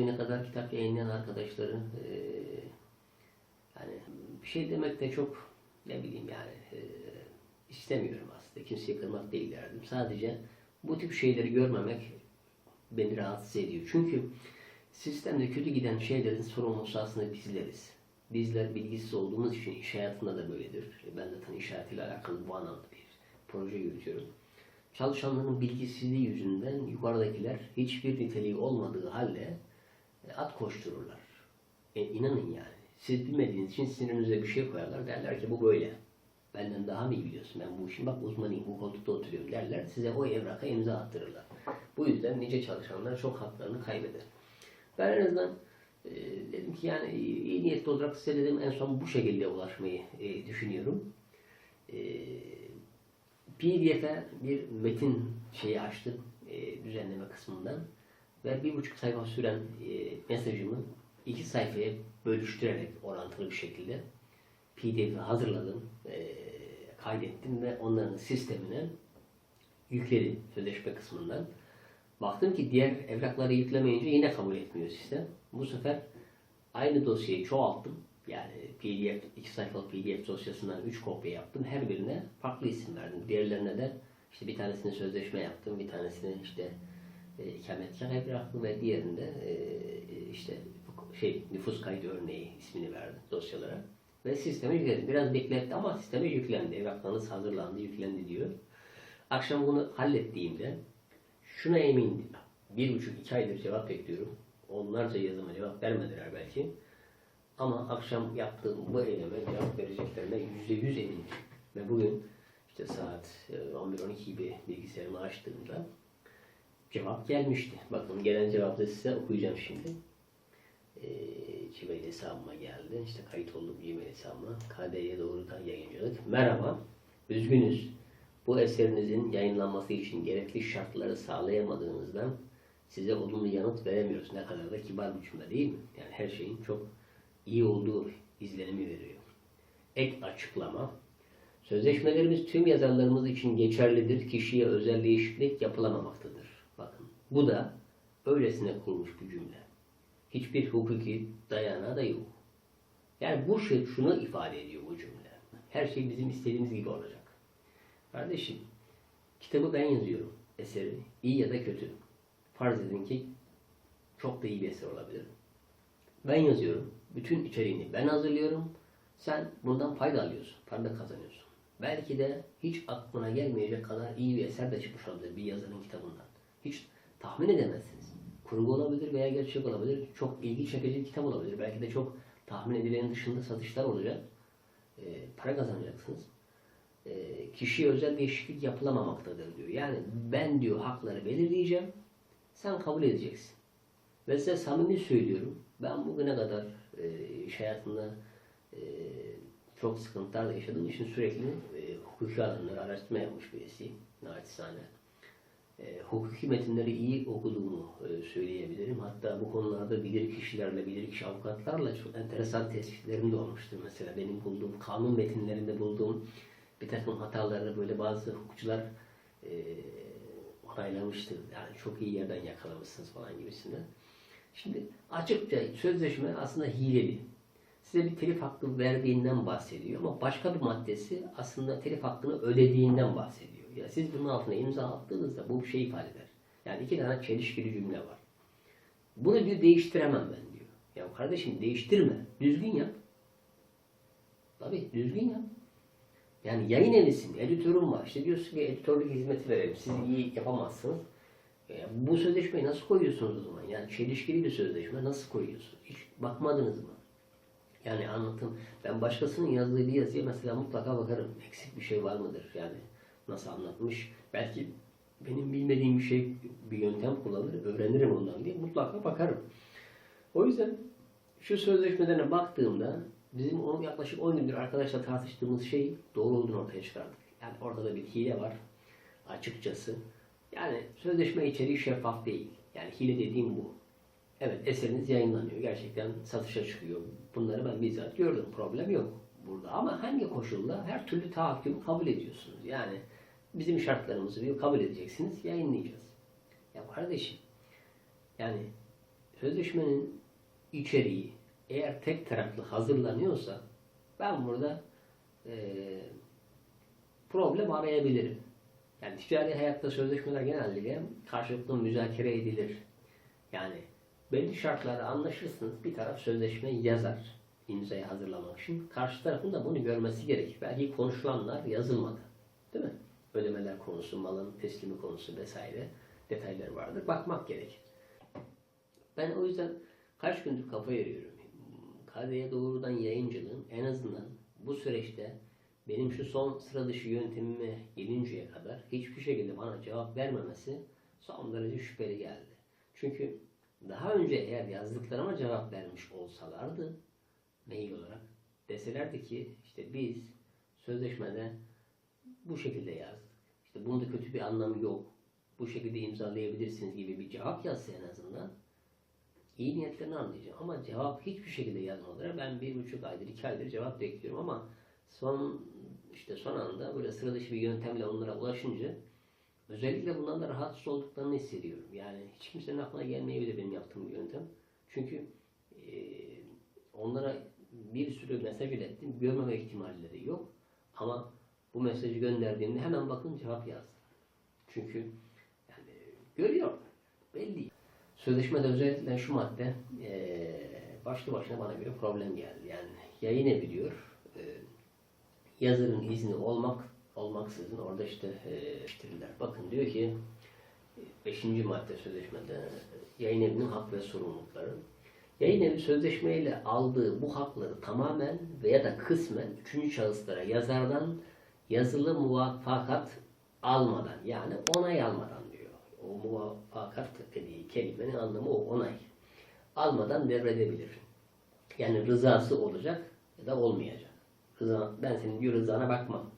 bugüne kadar kitap yayınlayan arkadaşları e, yani bir şey demek de çok ne bileyim yani e, istemiyorum aslında. Kimseyi kırmak değil derdim. Sadece bu tip şeyleri görmemek beni rahatsız ediyor. Çünkü sistemde kötü giden şeylerin sorumlusu aslında bizleriz. Bizler bilgisiz olduğumuz için iş hayatında da böyledir. Ben zaten iş hayatıyla alakalı bu anlamda bir proje yürütüyorum. Çalışanların bilgisizliği yüzünden yukarıdakiler hiçbir niteliği olmadığı halde e, at koştururlar. E, inanın yani. Siz bilmediğiniz için sinirinize bir şey koyarlar. Derler ki bu böyle. Benden daha mı iyi biliyorsun? Ben bu işin bak uzmanıyım. Bu koltukta oturuyorum derler. Size o evraka imza attırırlar. Bu yüzden nice çalışanlar çok haklarını kaybeder. Ben en azından e, dedim ki yani iyi niyetli olarak size dedim en son bu şekilde ulaşmayı e, düşünüyorum. E, PDF'e bir metin şeyi açtım e, düzenleme kısmından ve bir buçuk sayfa süren e, mesajımı iki sayfaya bölüştürerek orantılı bir şekilde PDF'i hazırladım, e, kaydettim ve onların sistemine yükledim sözleşme kısmından. Baktım ki diğer evrakları yüklemeyince yine kabul etmiyor sistem. Bu sefer aynı dosyayı çoğalttım. Yani PDF, iki sayfalık PDF dosyasından üç kopya yaptım. Her birine farklı isim verdim. Diğerlerine de işte bir tanesini sözleşme yaptım, bir tanesini işte e, ikametgah evrakı ve diğerinde e, işte şey nüfus kaydı örneği ismini verdim dosyalara. Ve sisteme yükledim. Biraz bekletti ama sisteme yüklendi. Evraklarınız hazırlandı, yüklendi diyor. Akşam bunu hallettiğimde şuna emindim. Bir buçuk iki aydır cevap bekliyorum. Onlarca yazıma cevap vermediler belki. Ama akşam yaptığım bu eyleme cevap vereceklerine yüzde yüz eminim. Ve bugün işte saat e, 11-12 gibi bilgisayarımı açtığımda cevap gelmişti. Bakın gelen cevabı size okuyacağım şimdi. E, hesabıma geldi. İşte kayıt oldum Gmail hesabıma. KD'ye doğrudan yayıncılık. Merhaba. Üzgünüz. Bu eserinizin yayınlanması için gerekli şartları sağlayamadığınızdan size olumlu yanıt veremiyoruz. Ne kadar da kibar bir cümle değil mi? Yani her şeyin çok iyi olduğu izlenimi veriyor. Ek açıklama. Sözleşmelerimiz tüm yazarlarımız için geçerlidir. Kişiye özel değişiklik yapılamamaktadır. Bu da öylesine kurulmuş bir cümle. Hiçbir hukuki dayanağı da yok. Yani bu şey şunu ifade ediyor bu cümle. Her şey bizim istediğimiz gibi olacak. Kardeşim, kitabı ben yazıyorum. Eseri iyi ya da kötü. Farz edin ki çok da iyi bir eser olabilir. Ben yazıyorum. Bütün içeriğini ben hazırlıyorum. Sen bundan fayda alıyorsun. Fayda kazanıyorsun. Belki de hiç aklına gelmeyecek kadar iyi bir eser de çıkmış olabilir bir yazarın kitabından. Hiç tahmin edemezsiniz. Kurgu olabilir veya gerçek olabilir. Çok ilgi çekici bir kitap olabilir. Belki de çok tahmin edilenin dışında satışlar olacak. E, para kazanacaksınız. E, kişiye özel değişiklik yapılamamaktadır diyor. Yani ben diyor hakları belirleyeceğim. Sen kabul edeceksin. Ve size samimi söylüyorum. Ben bugüne kadar e, iş hayatında e, çok sıkıntılar yaşadığım için sürekli e, hukuki alanları araştırma yapmış birisiyim. Naçizane. E, hukuki metinleri iyi okuduğumu e, söyleyebilirim. Hatta bu konularda bilir kişilerle, bilir kişi avukatlarla çok enteresan tespitlerim de olmuştur. Mesela benim bulduğum, kanun metinlerinde bulduğum bir takım hataları böyle bazı hukukçular e, onaylamıştır. Yani çok iyi yerden yakalamışsınız falan gibisinden. Şimdi açıkça sözleşme aslında hileli. Size bir telif hakkı verdiğinden bahsediyor ama başka bir maddesi aslında telif hakkını ödediğinden bahsediyor. Ya siz bunun altına imza attığınızda bu bir şey ifade eder. Yani iki tane çelişkili cümle var. Bunu diyor değiştiremem ben diyor. Ya kardeşim değiştirme. Düzgün yap. Tabii düzgün yap. Yani yayın evisin, editörün var. İşte diyorsun ki editörlük hizmeti verelim. Siz iyi yapamazsınız. E, bu sözleşmeyi nasıl koyuyorsunuz o zaman? Yani çelişkili bir sözleşme nasıl koyuyorsunuz? Hiç bakmadınız mı? Yani anlatım. Ben başkasının yazdığı bir yazıya mesela mutlaka bakarım. Eksik bir şey var mıdır? Yani nasıl anlatmış? Belki benim bilmediğim bir şey, bir yöntem kullanır, öğrenirim ondan diye mutlaka bakarım. O yüzden şu sözleşmelerine baktığımda bizim onu yaklaşık 10 gündür arkadaşla tartıştığımız şey doğru olduğunu ortaya çıkardık. Yani orada da bir hile var açıkçası. Yani sözleşme içeriği şeffaf değil. Yani hile dediğim bu. Evet eseriniz yayınlanıyor. Gerçekten satışa çıkıyor. Bunları ben bizzat gördüm. Problem yok burada. Ama hangi koşulla her türlü tahakkümü kabul ediyorsunuz. Yani bizim şartlarımızı bir kabul edeceksiniz. Yayınlayacağız. Ya kardeşim yani sözleşmenin içeriği eğer tek taraflı hazırlanıyorsa ben burada eee, problem arayabilirim. Yani ticari hayatta sözleşmeler genellikle karşılıklı müzakere edilir. Yani belli şartlarda anlaşırsınız. Bir taraf sözleşme yazar imzayı hazırlamak için. Karşı tarafın da bunu görmesi gerekir. Belki konuşulanlar yazılmadı. Değil mi? Ödemeler konusu, malın teslimi konusu vesaire detayları vardır. Bakmak gerekir. Ben o yüzden kaç gündür kafa yoruyorum. KD'ye doğrudan yayıncılığın en azından bu süreçte benim şu son sıra dışı yöntemime gelinceye kadar hiçbir şekilde bana cevap vermemesi son derece şüpheli geldi. Çünkü daha önce eğer yazdıklarıma cevap vermiş olsalardı mail olarak deselerdi ki işte biz sözleşmede bu şekilde yazdık. İşte bunda kötü bir anlamı yok. Bu şekilde imzalayabilirsiniz gibi bir cevap yazsa en azından iyi niyetlerini anlayacağım. Ama cevap hiçbir şekilde yazmadılar. Ben bir buçuk aydır, iki aydır cevap bekliyorum ama son işte son anda böyle sıra dışı bir yöntemle onlara ulaşınca özellikle bundan da rahatsız olduklarını hissediyorum. Yani hiç kimsenin aklına gelmeyebilir benim yaptığım bir yöntem. Çünkü eee, onlara bir sürü mesaj ilettim. Görmeme ihtimalleri yok. Ama bu mesajı gönderdiğimde hemen bakın cevap yazdı. Çünkü yani görüyor. Belli. Sözleşmede özellikle şu madde eee başlı başına bana göre problem geldi. Yani yayın evi eee, yazarın izni olmak olmaksızın orada işte eee iştirirler. Bakın diyor ki 5. madde sözleşmede yayın evinin hak ve sorumlulukları. Yayın evi sözleşmeyle aldığı bu hakları tamamen veya da kısmen üçüncü şahıslara yazardan yazılı muvaffakat almadan yani onay almadan diyor. O muvaffakat dediği kelimenin anlamı o onay. Almadan devredebilir. Yani rızası olacak ya da olmayacak. Rıza, ben senin diyor rızana bakmam.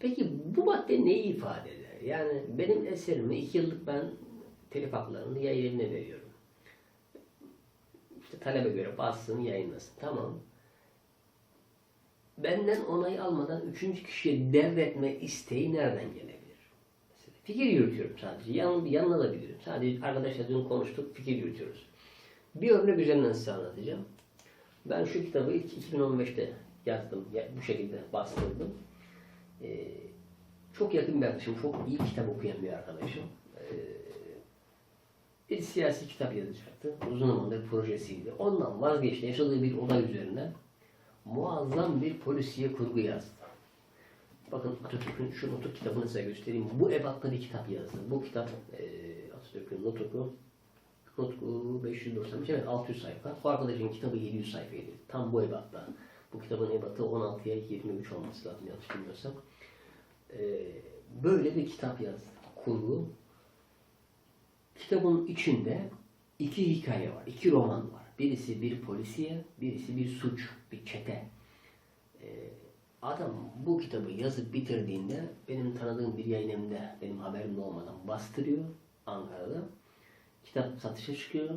Peki bu madde neyi ifade eder? Yani benim eserimi iki yıllık ben telif haklarını yayın evine veriyorum. İşte talebe göre bassın yayınlasın. Tamam. Benden onay almadan üçüncü kişiye devretme isteği nereden gelebilir? Mesela fikir yürütüyorum sadece. Yan, yanılabilirim. Sadece arkadaşla dün konuştuk, fikir yürütüyoruz. Bir örnek üzerinden size anlatacağım. Ben şu kitabı ilk 2015'te yazdım. Ya- Bu şekilde bastırdım. Ee, çok yakın bir arkadaşım, çok iyi kitap okuyan bir arkadaşım. Ee, bir siyasi kitap yazacaktı. Uzun zamandır projesiydi. Ondan vazgeçti. Yaşadığı bir olay üzerine muazzam bir polisiye kurgu yazdı. Bakın Atatürk'ün şu Nutuk kitabını size göstereyim. Bu ebatta bir kitap yazdı. Bu kitap e, Atatürk'ün Nutuk'u Nutku 595, evet 600 sayfa. Bu arkadaşın kitabı 700 sayfaydı. Tam bu ebatta. Bu kitabın ebatı 16'ya 23 olması lazım yanlış bilmiyorsam. Ee, böyle bir kitap yazdı. Kurgu. Kitabın içinde iki hikaye var, iki roman var. Birisi bir polisiye, birisi bir suç, bir çete. Ee, adam bu kitabı yazıp bitirdiğinde benim tanıdığım bir yayın evinde benim haberim olmadan bastırıyor Ankara'da. Kitap satışa çıkıyor.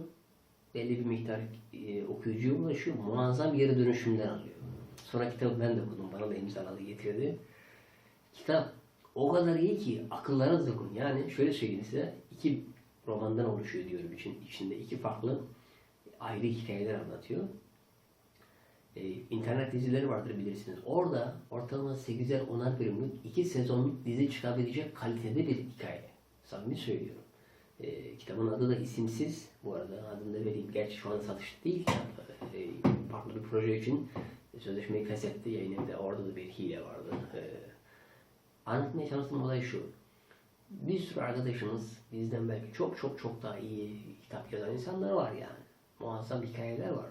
Belli bir miktar e, okuyucuya ulaşıyor. Muazzam geri dönüşümler alıyor. Sonra kitabı ben de okudum. Bana da imzaladı getirdi. Kitap o kadar iyi ki akıllara zıkın. Yani şöyle söyleyeyim size. iki romandan oluşuyor diyorum için. içinde iki farklı ayrı hikayeler anlatıyor. Ee, internet dizileri vardır bilirsiniz. Orada ortalama 8'er 10'ar bölümlük iki sezonluk dizi çıkabilecek kalitede bir hikaye. Samimi söylüyorum. Ee, kitabın adı da isimsiz. Bu arada adını da vereyim. Gerçi şu an satış değil. Ee, farklı bir proje için sözleşmeyi feshetti yayın evinde. Orada da bir hile vardı. Ee, anlatmaya çalıştığım olay şu. Bir sürü arkadaşımız bizden belki çok çok çok daha iyi kitap yazan insanlar var yani. Muazzam hikayeler var.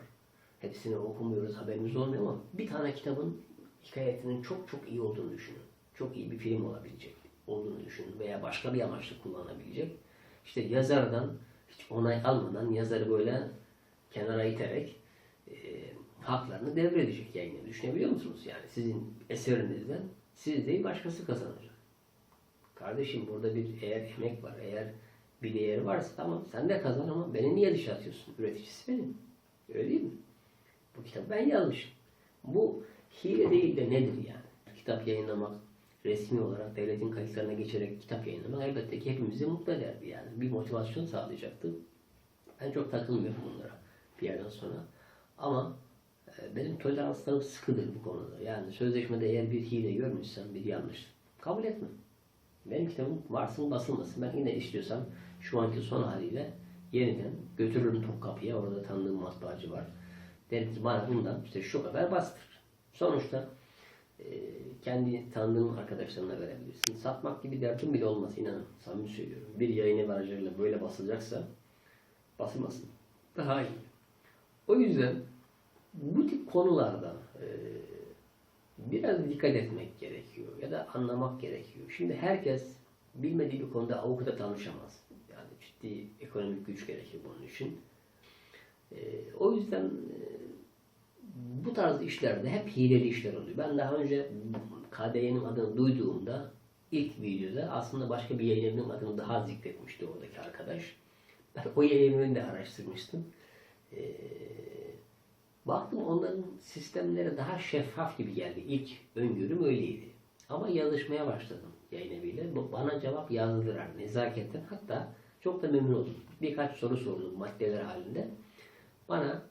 Hepsini okumuyoruz, haberimiz olmuyor ama bir tane kitabın hikayetinin çok çok iyi olduğunu düşünün. Çok iyi bir film olabilecek olduğunu düşünün veya başka bir amaçla kullanabilecek. İşte yazardan hiç onay almadan yazarı böyle kenara iterek e, haklarını devredecek yayını. Düşünebiliyor musunuz? Yani sizin eserinizden siz değil başkası kazanacak. Kardeşim burada bir eğer emek var, eğer bir değeri varsa tamam sen de kazan ama beni niye dışa atıyorsun? Üreticisi benim. Öyle değil mi? Bu kitabı ben yazmışım. Bu hile değil de nedir yani? Kitap yayınlamak, resmi olarak devletin kayıtlarına geçerek kitap yayınlamak elbette ki hepimizi mutlu ederdi yani. Bir motivasyon sağlayacaktı. Ben çok takılmıyorum bunlara bir yerden sonra. Ama e, benim toleranslarım sıkıdır bu konuda. Yani sözleşmede eğer bir hile görmüşsem, bir yanlış kabul etmem. Benim kitabım varsın basılmasın. Ben yine istiyorsam şu anki son haliyle yeniden götürürüm Topkapı'ya. Orada tanıdığım matbaacı var. Bana bundan işte şu kadar bastır. Sonuçta e, kendi tanıdığım arkadaşlarına verebilirsin. Satmak gibi derdim bile olmaz inanın. Samimi söylüyorum. Bir yayın aracılığıyla böyle basılacaksa basılmasın. Daha iyi. O yüzden bu tip konularda e, biraz dikkat etmek gerekiyor ya da anlamak gerekiyor. Şimdi herkes bilmediği bir konuda avukata tanışamaz. Yani ciddi ekonomik güç gerekir bunun için. E, o yüzden e, bu tarz işlerde hep hileli işler oluyor. Ben daha önce KDY'nin adını duyduğumda ilk videoda aslında başka bir yayın adını daha zikretmişti oradaki arkadaş. Ben o yayın evini de araştırmıştım. Ee, baktım onların sistemleri daha şeffaf gibi geldi. İlk öngörüm öyleydi. Ama yazışmaya başladım yayın eviyle. Bana cevap yazdılar nezaketten. Hatta çok da memnun oldum. Birkaç soru sordum maddeler halinde. Bana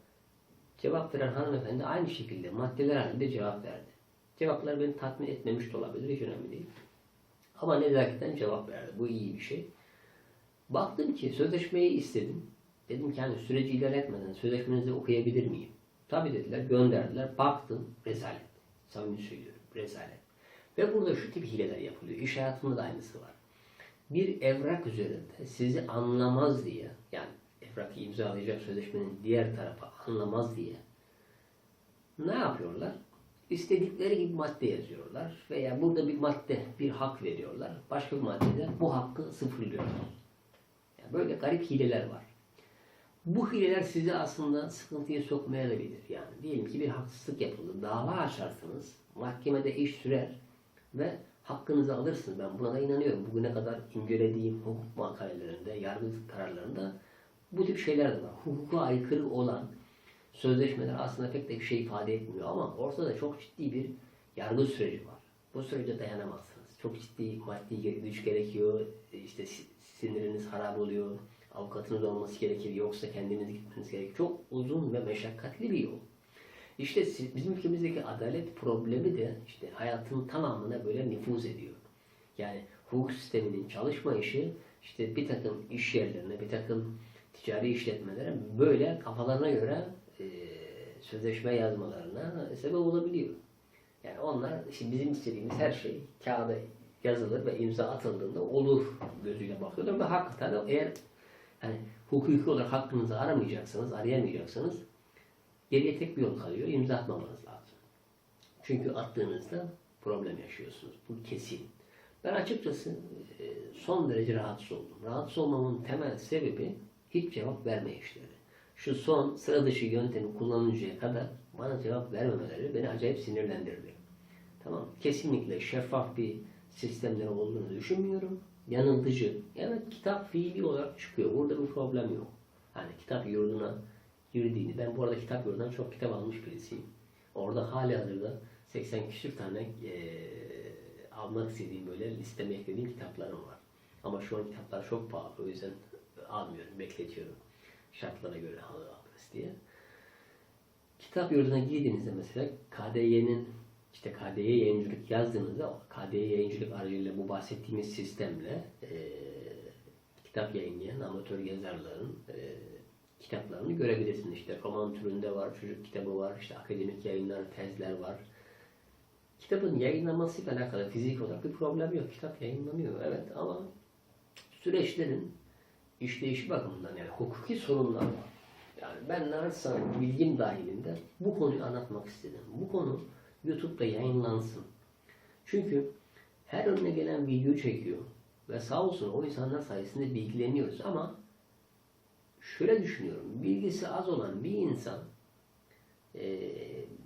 cevap veren hanımefendi aynı şekilde maddeler halinde cevap verdi. Cevaplar beni tatmin etmemiş de olabilir. Hiç önemli değil. Ama nezaketen cevap verdi. Bu iyi bir şey. Baktım ki sözleşmeyi istedim. Dedim ki hani süreci ilerletmeden sözleşmenizi okuyabilir miyim? Tabii dediler, gönderdiler. Baktım, rezalet. Samimi söylüyorum, rezalet. Ve burada şu tip hileler yapılıyor. İş hayatında da aynısı var. Bir evrak üzerinde sizi anlamaz diye, yani evrakı imzalayacak sözleşmenin diğer tarafı anlamaz diye ne yapıyorlar? İstedikleri gibi madde yazıyorlar veya burada bir madde, bir hak veriyorlar. Başka bir maddede bu hakkı sıfırlıyorlar. Yani böyle garip hileler var. Bu hileler sizi aslında sıkıntıya sokmayabilir. Yani diyelim ki bir haksızlık yapıldı. Dava açarsınız. Mahkemede iş sürer ve hakkınızı alırsınız. Ben buna da inanıyorum. Bugüne kadar incelediğim hukuk makalelerinde, yargı kararlarında bu tip şeyler var. Hukuka aykırı olan sözleşmeler aslında pek de bir şey ifade etmiyor ama ortada çok ciddi bir yargı süreci var. Bu sürece dayanamazsınız. Çok ciddi maddi güç gerekiyor. İşte si- siniriniz harap oluyor. Avukatınız olması gerekir. Yoksa kendiniz gitmeniz gerekir. Çok uzun ve meşakkatli bir yol. İşte bizim ülkemizdeki adalet problemi de işte hayatın tamamına böyle nüfuz ediyor. Yani hukuk sisteminin çalışma işi işte bir takım iş yerlerine, bir takım ticari işletmelere böyle kafalarına göre e, sözleşme yazmalarına sebep olabiliyor. Yani onlar şimdi bizim istediğimiz her şey kağıda yazılır ve imza atıldığında olur gözüyle bakıyorlar ve hakikaten eğer hani hukuki olarak hakkınızı aramayacaksanız, arayamayacaksanız geriye tek bir yol kalıyor. imza atmamanız lazım. Çünkü attığınızda problem yaşıyorsunuz. Bu kesin. Ben açıkçası e, son derece rahatsız oldum. Rahatsız olmamın temel sebebi hiç cevap vermeyişleri. Şu son sıra dışı yöntemi kullanıncaya kadar bana cevap vermemeleri beni acayip sinirlendirdi. Tamam. Kesinlikle şeffaf bir sistemleri olduğunu düşünmüyorum. Yanıltıcı. Evet kitap fiili olarak çıkıyor. Burada bir problem yok. Hani kitap yurduna girdiğini. Ben bu arada kitap yurdundan çok kitap almış birisiyim. Orada hali hazırda 80 küsür tane eee, almak istediğim böyle listeme eklediğim kitaplarım var. Ama şu an kitaplar çok pahalı. O yüzden almıyorum. Bekletiyorum. Şartlara göre al- alırız diye. Kitap yurduna girdiğinizde mesela KDY'nin işte KDY yayıncılık yazdığınızda KDY yayıncılık aracılığıyla bu bahsettiğimiz sistemle eee, kitap yayınlayan amatör yazarların eee, kitaplarını görebilirsiniz. İşte roman türünde var, çocuk kitabı var, işte akademik yayınlar, tezler var. Kitabın yayınlanmasıyla alakalı fizik olarak bir problem yok. Kitap yayınlanıyor evet ama süreçlerin işleyişi bakımından yani hukuki sorunlar var. Yani ben naçizane bilgim dahilinde bu konuyu anlatmak istedim. Bu konu YouTube'da yayınlansın. Çünkü her önüne gelen video çekiyor ve sağ olsun o insanlar sayesinde bilgileniyoruz ama şöyle düşünüyorum. Bilgisi az olan bir insan e,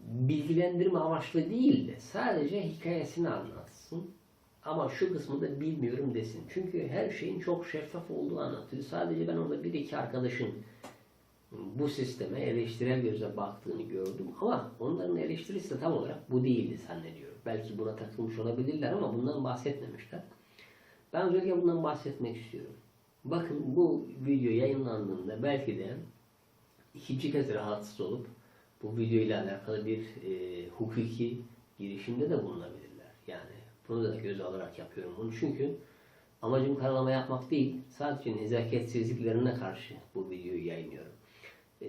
bilgilendirme amaçlı değil de sadece hikayesini anlatsın. Ama şu kısmı da bilmiyorum desin. Çünkü her şeyin çok şeffaf olduğu anlatıyor. Sadece ben orada bir iki arkadaşın bu sisteme eleştirel gözle baktığını gördüm. Ama onların eleştirisi de tam olarak bu değildi zannediyorum. Belki buna takılmış olabilirler ama bundan bahsetmemişler. Ben özellikle bundan bahsetmek istiyorum. Bakın bu video yayınlandığında belki de ikinci kez rahatsız olup bu video ile alakalı bir e, hukuki girişimde de bulunabilirler. Bunu da göze alarak yapıyorum bunu. Çünkü amacım karalama yapmak değil. Sadece nezaketsizliklerine karşı bu videoyu yayınlıyorum. E,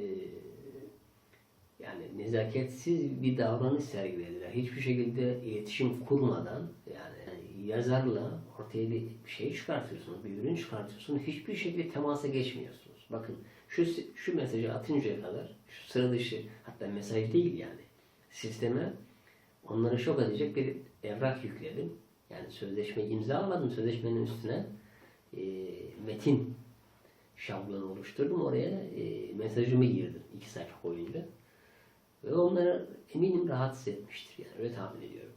yani nezaketsiz bir davranış sergilediler. Hiçbir şekilde iletişim kurmadan yani yazarla ortaya bir şey çıkartıyorsunuz, bir ürün çıkartıyorsunuz. Hiçbir şekilde temasa geçmiyorsunuz. Bakın şu şu mesajı atıncaya kadar şu sıra dışı hatta mesaj değil yani sisteme onları şok edecek bir evrak yükledim. Yani sözleşme imzalamadım. Sözleşmenin üstüne e, metin şablonu oluşturdum. Oraya e, mesajımı girdim iki sayfa boyunca. Ve onları eminim rahatsız etmiştir yani öyle tahmin ediyorum.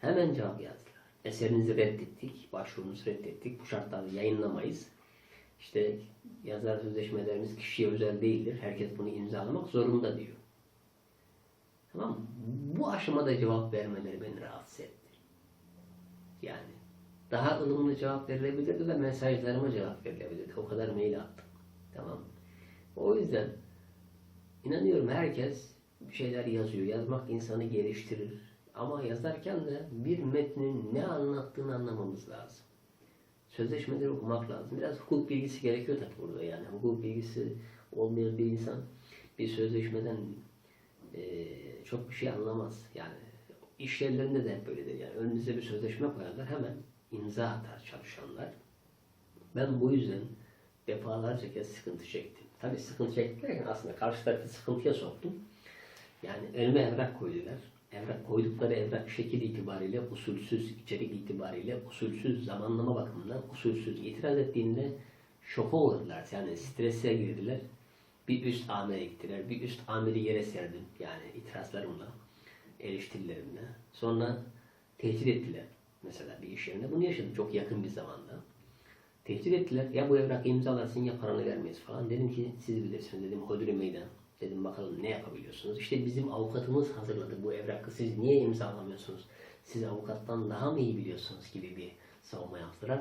Hemen cevap yazdılar. Eserinizi reddettik, başvurunuzu reddettik. Bu şartlarda yayınlamayız. İşte yazar sözleşmelerimiz kişiye özel değildir. Herkes bunu imzalamak zorunda diyor. Tamam mı? Bu aşamada cevap vermeleri beni rahatsız etti. Yani daha ılımlı cevap verilebilirdi ve mesajlarıma cevap verilebilirdi. O kadar mail attım. Tamam? O yüzden inanıyorum herkes bir şeyler yazıyor. Yazmak insanı geliştirir. Ama yazarken de bir metnin ne anlattığını anlamamız lazım. Sözleşmeleri okumak lazım. Biraz hukuk bilgisi gerekiyor tabii burada yani. Hukuk bilgisi olmayan bir insan bir sözleşmeden eee, çok bir şey anlamaz. Yani iş de hep böyledir. Yani önünüze bir sözleşme koyarlar hemen imza atar çalışanlar. Ben bu yüzden defalarca kez sıkıntı çektim. Tabii sıkıntı çektim derken aslında karşı tarafı sıkıntıya soktum. Yani önüme evrak koydular. Evrak koydukları evrak şekil itibariyle usulsüz, içerik itibariyle usulsüz, zamanlama bakımından usulsüz. İtiraz ettiğinde şoka uğradılar. Yani strese girdiler. Bir üst amire gittiler. Bir üst amiri yere serdim. Yani itirazlarımla, eleştirilerimle. Sonra tehdit ettiler. Mesela bir iş yerinde. Bunu yaşadım çok yakın bir zamanda. Tehdit ettiler. Ya bu evrakı imzalarsın ya paranı vermeyiz falan. Dedim ki siz bilirsiniz dedim. Hodri meydan. Dedim bakalım ne yapabiliyorsunuz? İşte bizim avukatımız hazırladı bu evrakı. Siz niye imzalamıyorsunuz? Siz avukattan daha mı iyi biliyorsunuz gibi bir savunma yaptılar.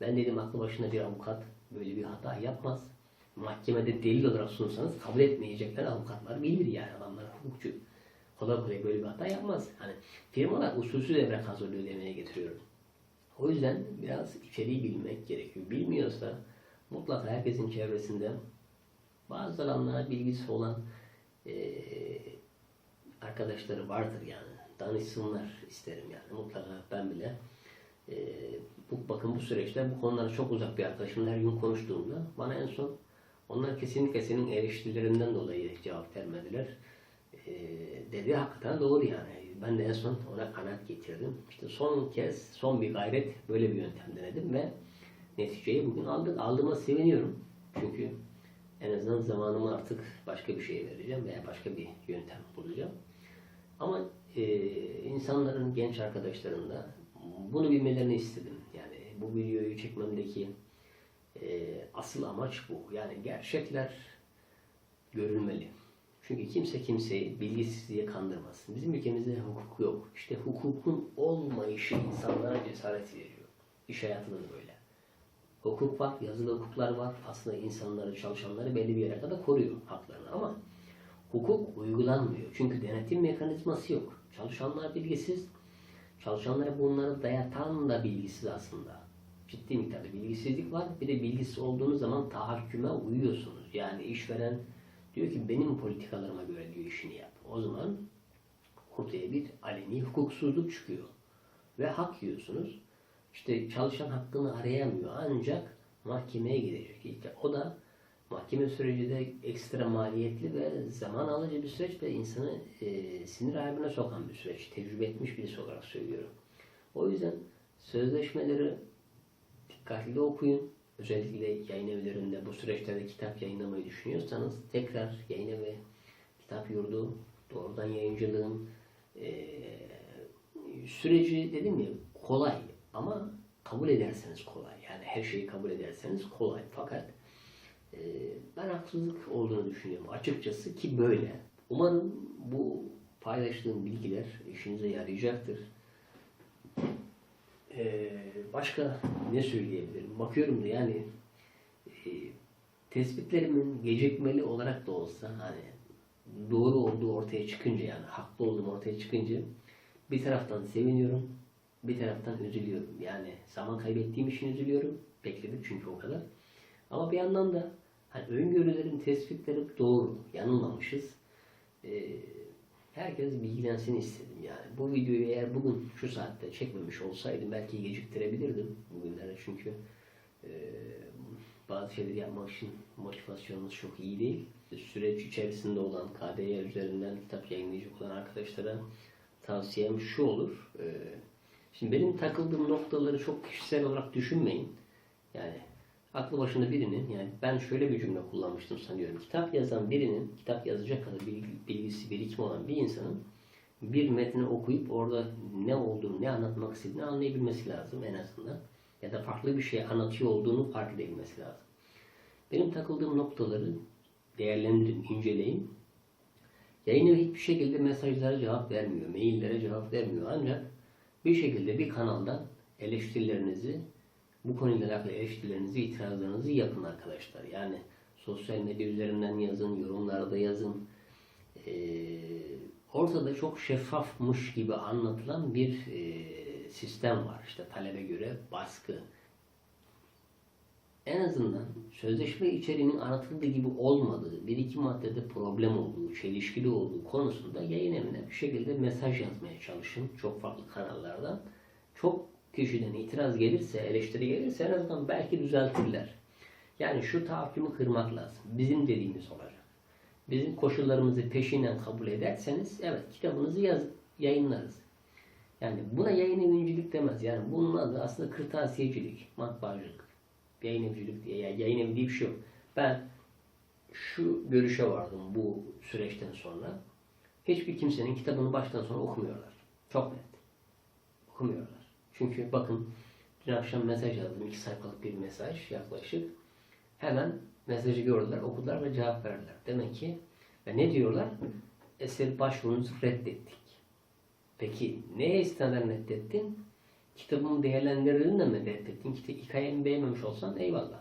Ben dedim aklı başında bir avukat böyle bir hata yapmaz. Mahkemede delil olarak sunsanız kabul etmeyecekler avukatlar bilir yani adamlar hukukçu. Kolay kolay böyle bir hata yapmaz. Hani firmalar usulsüz evrak hazırlıyor demeye getiriyorum. O yüzden biraz içeriği bilmek gerekiyor. Bilmiyorsa mutlaka herkesin çevresinde bazı alanlara bilgisi olan eee, arkadaşları vardır yani. Danışsınlar isterim yani. Mutlaka ben bile eee, bu, bakın bu süreçte bu konulara çok uzak bir arkadaşımla her gün konuştuğumda bana en son onlar kesinlikle senin eleştirilerinden dolayı cevap vermediler. Eee, dedi hakikaten doğru yani. Ben de en son ona kanaat getirdim. İşte son kez, son bir gayret böyle bir yöntem denedim ve neticeyi bugün aldık. Aldığıma seviniyorum. Çünkü en azından zamanımı artık başka bir şeye vereceğim veya başka bir yöntem bulacağım. Ama e, insanların, genç arkadaşların da bunu bilmelerini istedim. Yani bu videoyu çekmemdeki e, asıl amaç bu. Yani gerçekler görülmeli. Çünkü kimse kimseyi bilgisizliğe kandırmasın. Bizim ülkemizde hukuk yok. İşte hukukun olmayışı insanlara cesaret veriyor. İş hayatında da böyle. Hukuk var, yazılı hukuklar var. Aslında insanları, çalışanları belli bir yere kadar koruyor haklarını ama hukuk uygulanmıyor. Çünkü denetim mekanizması yok. Çalışanlar bilgisiz, çalışanlara bunları dayatan da bilgisiz aslında. Ciddi miktarda bilgisizlik var. Bir de bilgisiz olduğunuz zaman tahakküme uyuyorsunuz. Yani işveren diyor ki benim politikalarıma göre diyor işini yap. O zaman ortaya bir aleni hukuksuzluk çıkıyor. Ve hak yiyorsunuz. İşte çalışan hakkını arayamıyor ancak mahkemeye gidecek. İşte o da mahkeme süreci de ekstra maliyetli ve zaman alıcı bir süreç ve insanı e, sinir harbine sokan bir süreç. Tecrübe etmiş birisi olarak söylüyorum. O yüzden sözleşmeleri dikkatli okuyun. Özellikle yayın evlerinde bu süreçlerde kitap yayınlamayı düşünüyorsanız tekrar yayın evi, kitap yurdu, doğrudan yayıncılığın e, süreci dedim ya kolay ama kabul ederseniz kolay. Yani her şeyi kabul ederseniz kolay. Fakat e, ben haksızlık olduğunu düşünüyorum açıkçası ki böyle. Umarım bu paylaştığım bilgiler işinize yarayacaktır. E, başka ne söyleyebilirim? Bakıyorum da yani e, tespitlerimin gecikmeli olarak da olsa hani doğru olduğu ortaya çıkınca yani haklı olduğum ortaya çıkınca bir taraftan seviniyorum, bir taraftan üzülüyorum. Yani zaman kaybettiğim için üzülüyorum. Bekledik çünkü o kadar. Ama bir yandan da hani öngörülerim, tespitlerim doğru, yanılmamışız. Ee, herkes bilgilensin istedim yani. Bu videoyu eğer bugün şu saatte çekmemiş olsaydım belki geciktirebilirdim bugünlere çünkü e, bazı şeyleri yapmak için motivasyonumuz çok iyi değil. Süreç içerisinde olan KDY üzerinden kitap yayınlayacak olan arkadaşlara tavsiyem şu olur. E, şimdi benim takıldığım noktaları çok kişisel olarak düşünmeyin. Yani aklı başında birinin yani ben şöyle bir cümle kullanmıştım sanıyorum. Kitap yazan birinin, kitap yazacak kadar bilgi- bilgisi, birikimi olan bir insanın bir metni okuyup orada ne olduğunu, ne anlatmak istediğini anlayabilmesi lazım en azından. Ya da farklı bir şey anlatıyor olduğunu fark edebilmesi lazım. Benim takıldığım noktaları değerlendirin, inceleyin. Yayın evi hiçbir şekilde mesajlara cevap vermiyor, maillere cevap vermiyor. Ancak bir şekilde bir kanaldan eleştirilerinizi, bu konuyla alakalı eleştirilerinizi, itirazlarınızı yapın arkadaşlar. Yani sosyal medya üzerinden yazın, yorumlarda yazın. Ee, ortada çok şeffafmış gibi anlatılan bir e, sistem var. İşte talebe göre baskı. En azından sözleşme içeriğinin anlatıldığı gibi olmadığı, bir iki maddede problem olduğu, çelişkili olduğu konusunda yayın evine bir şekilde mesaj yazmaya çalışın. Çok farklı kanallardan. Çok kişiden itiraz gelirse, eleştiri gelirse en azından belki düzeltirler. Yani şu tahakkümü kırmak lazım. Bizim dediğimiz olacak. Bizim koşullarımızı peşinden kabul ederseniz evet kitabınızı yaz, yayınlarız. Yani buna yayın evincilik demez. Yani bunun adı aslında kırtasiyecilik, matbaacılık. Yayın evcilik diye. Yani yayın evi diye bir şey yok. Ben şu görüşe vardım bu süreçten sonra. Hiçbir kimsenin kitabını baştan sona okumuyorlar. Çok net. Okumuyorlar. Çünkü bakın dün akşam mesaj yazdım. iki sayfalık bir mesaj yaklaşık. Hemen mesajı gördüler, okudular ve cevap verdiler. Demek ki ve ne diyorlar? Eser başvurunuzu reddettik. Peki neye istinaden reddettin? Kitabımı değerlendirdiğinde mi reddettin? Kitap hikayemi beğenmemiş olsan eyvallah.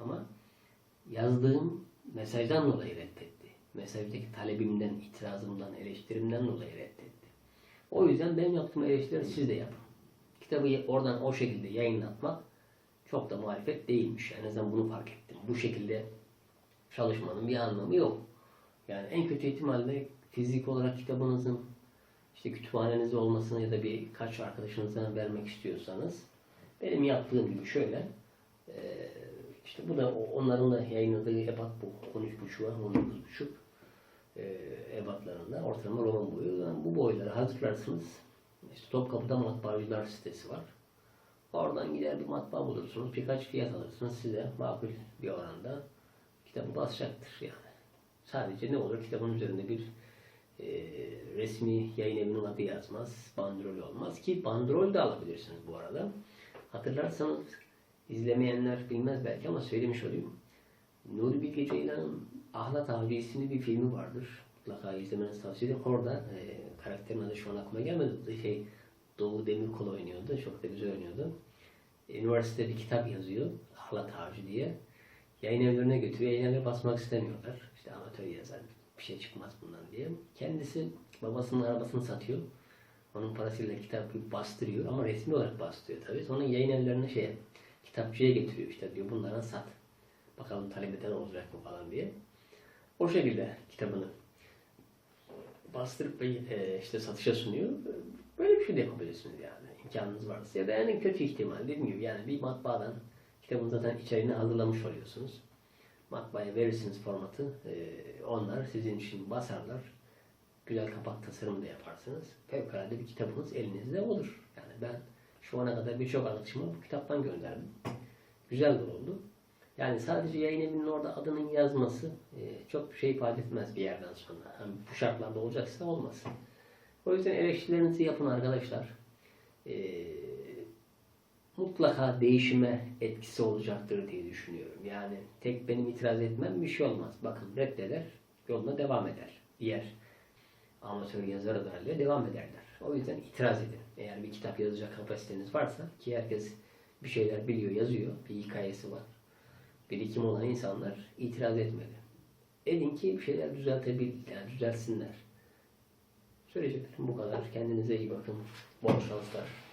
Ama yazdığım mesajdan dolayı reddetti. Mesajdaki talebimden, itirazımdan, eleştirimden dolayı reddetti. O yüzden benim yaptığım eleştirileri siz de yapın. Kitabı oradan o şekilde yayınlatmak çok da muhalefet değilmiş. En azından bunu fark ettim. Bu şekilde çalışmanın bir anlamı yok. Yani en kötü ihtimalle fizik olarak kitabınızın işte kütüphanenizde olmasını ya da birkaç arkadaşınıza vermek istiyorsanız benim yaptığım gibi şöyle eee, işte bu da onların da yayınladığı ebat bu. 13.5 var, 19.5 eee ebatlarında ortalama roman boyu. Yani bu boyları hazırlarsınız. İşte Topkapı'da matbaacılar sitesi var. Oradan gider bir matbaa bulursunuz. Birkaç fiyat alırsınız. Size makul bir oranda kitabı basacaktır yani. Sadece ne olur kitabın üzerinde bir e, resmi yayın evinin adı yazmaz. Bandrol olmaz ki bandrol de alabilirsiniz bu arada. Hatırlarsanız izlemeyenler bilmez belki ama söylemiş olayım. Nuri Bilge Ceylan'ın Ahlat Avcı isimli bir filmi vardır. Mutlaka izlemenizi tavsiye ederim. Orada e, karakterin adı şu an aklıma gelmedi. Şey, Doğu Demirkol oynuyordu. Çok da güzel oynuyordu. E, Üniversitede bir kitap yazıyor. Ahlat Avcı diye. Yayın evlerine götürüyor. Yayın evleri basmak istemiyorlar. İşte amatör yazar. Bir şey çıkmaz bundan diye. Kendisi babasının arabasını satıyor. Onun parasıyla kitabı bastırıyor ama resmi olarak bastırıyor tabii. Sonra yayın evlerine şey kitapçıya getiriyor işte diyor bunlara sat. Bakalım talep eden olacak mı falan diye. O şekilde kitabını bastırıp e, işte satışa sunuyor. Böyle bir şey de yapabilirsiniz yani. imkanınız varsa. Ya da en kötü ihtimal dediğim gibi yani bir matbaadan kitabın zaten içeriğini hazırlamış oluyorsunuz. Matbaaya verirsiniz formatı. e, onlar sizin için basarlar. Güzel kapak tasarımı da yaparsınız. Fevkalade bir kitabınız elinizde olur. Yani ben şu ana kadar birçok arkadaşıma bu kitaptan gönderdim. Güzel de oldu. Yani sadece yayın evinin orada adının yazması e, çok bir şey ifade etmez bir yerden sonra. Yani bu şartlarda olacaksa olmasın. O yüzden eleştirilerinizi yapın arkadaşlar. E, mutlaka değişime etkisi olacaktır diye düşünüyorum. Yani tek benim itiraz etmem bir şey olmaz. Bakın reddeder, yoluna devam eder. Diğer amatör yazar adaylarıyla devam ederler. O yüzden itiraz edin. Eğer bir kitap yazacak kapasiteniz varsa ki herkes bir şeyler biliyor, yazıyor. Bir hikayesi var. Birikim olan insanlar itiraz etmedi. Edin ki bir şeyler düzeltebil, yani düzeltsinler. Söyleyeceklerim bu kadar. Kendinize iyi bakın. Bol şanslar.